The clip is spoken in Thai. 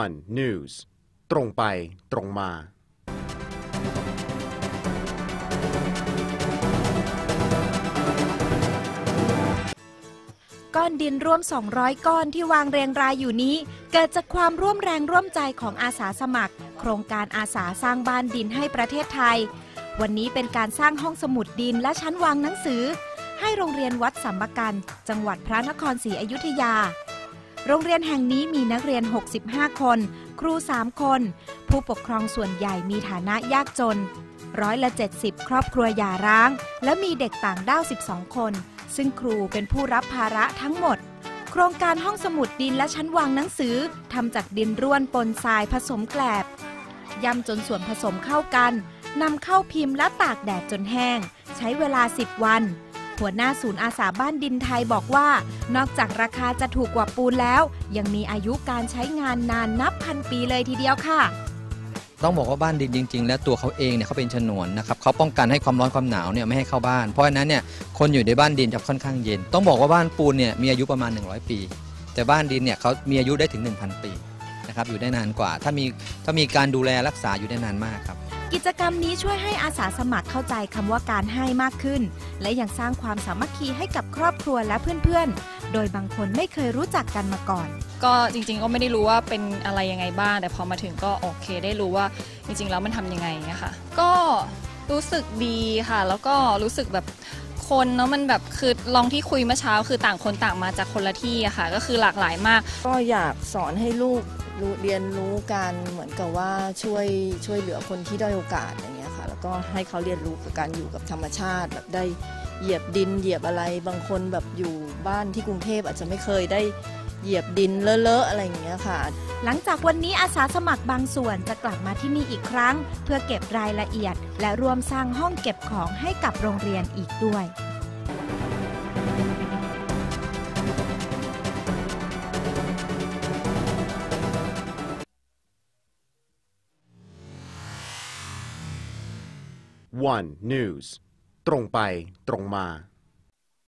One News ตรงไปตรงมา ก้อนดินร่วม 200 ก้อนที่วางเรียงรายอยู่นี้ เกิดจากความร่วมแรงร่วมใจของอาสาสมัคร โครงการอาสาสร้างบ้านดินให้ประเทศไทย วันนี้เป็นการสร้างห้องสมุดดินและชั้นวางหนังสือ ให้โรงเรียนวัดสัมปกัน จังหวัดพระนครศรีอยุธยา โรงเรียนแห่งนี้มีนักเรียน 65 คน ครู 3 คน ผู้ปกครองส่วนใหญ่มีฐานะยากจน ร้อยละ 70 ครอบครัวหย่าร้าง และมีเด็กต่างด้าว 12 คน ซึ่งครูเป็นผู้รับภาระทั้งหมด โครงการห้องสมุดดินและชั้นวางหนังสือทำจากดินร่วนปนทรายผสมแกลบยำจนส่วนผสมเข้ากันนำเข้าพิมพ์และตากแดดจนแห้ง ใช้เวลา 10 วัน หัวหน้าศูนย์อาสาบ้านดินไทยบอกว่า นอกจากราคาจะถูกกว่าปูนแล้ว ยังมีอายุการใช้งานนานนับพันปีเลยทีเดียวค่ะ ต้องบอกว่าบ้านดินจริง ๆ แล้วตัวเขาเองเนี่ยเขาเป็นฉนวนนะครับเขาป้องกันให้ความร้อนความหนาวเนี่ยไม่ให้เข้าบ้าน เพราะฉะนั้นเนี่ยคนอยู่ในบ้านดินจะค่อนข้างเย็น ต้องบอกว่าบ้านปูนเนี่ยมีอายุประมาณ 100 ปี แต่บ้านดินเนี่ยเขามีอายุได้ถึง 1,000 ปีนะครับอยู่ได้นานกว่า ถ้ามีถ้ามีการดูแลรักษาอยู่ได้นานมากครับกิจกรรมนี้ช่วยให้อาสาสมัครเข้าใจคำว่าการให้มากขึ้น และยังสร้างความสามัคคีให้กับครอบครัวและเพื่อนๆ โดยบางคนไม่เคยรู้จักกันมาก่อน ก็จริงๆก็ไม่ได้รู้ว่าเป็นอะไรยังไงบ้าง แต่พอมาถึงก็โอเคได้รู้ว่าจริงๆแล้วมันทำยังไงอะค่ะก็รู้สึกดีค่ะ แล้วก็รู้สึกแบบคนเนาะมันแบบคือลองที่คุยเมื่อเช้า คือต่างคนต่างมาจากคนละที่อะค่ะ ก็คือหลากหลายมาก ก็อยากสอนให้ลูกรู้เรียนรู้การเหมือนกับว่าช่วยช่วยเหลือคนที่ด้อยโอกาสอย่างเงี้ยค่ะ แล้วก็ให้เขาเรียนรู้กับการอยู่กับธรรมชาติ แบบได้เหยียบดินเหยียบอะไร บางคนแบบอยู่บ้านที่กรุงเทพอาจจะไม่เคยได้เหยียบดินเลอะๆอะไรอย่างเงี้ยค่ะ หลังจากวันนี้อาสาสมัครบางส่วนจะกลับมาที่นี่อีกครั้ง เพื่อเก็บรายละเอียด และรวมสร้างห้องเก็บของให้กับโรงเรียนอีกด้วย One News ตรงไปตรงมา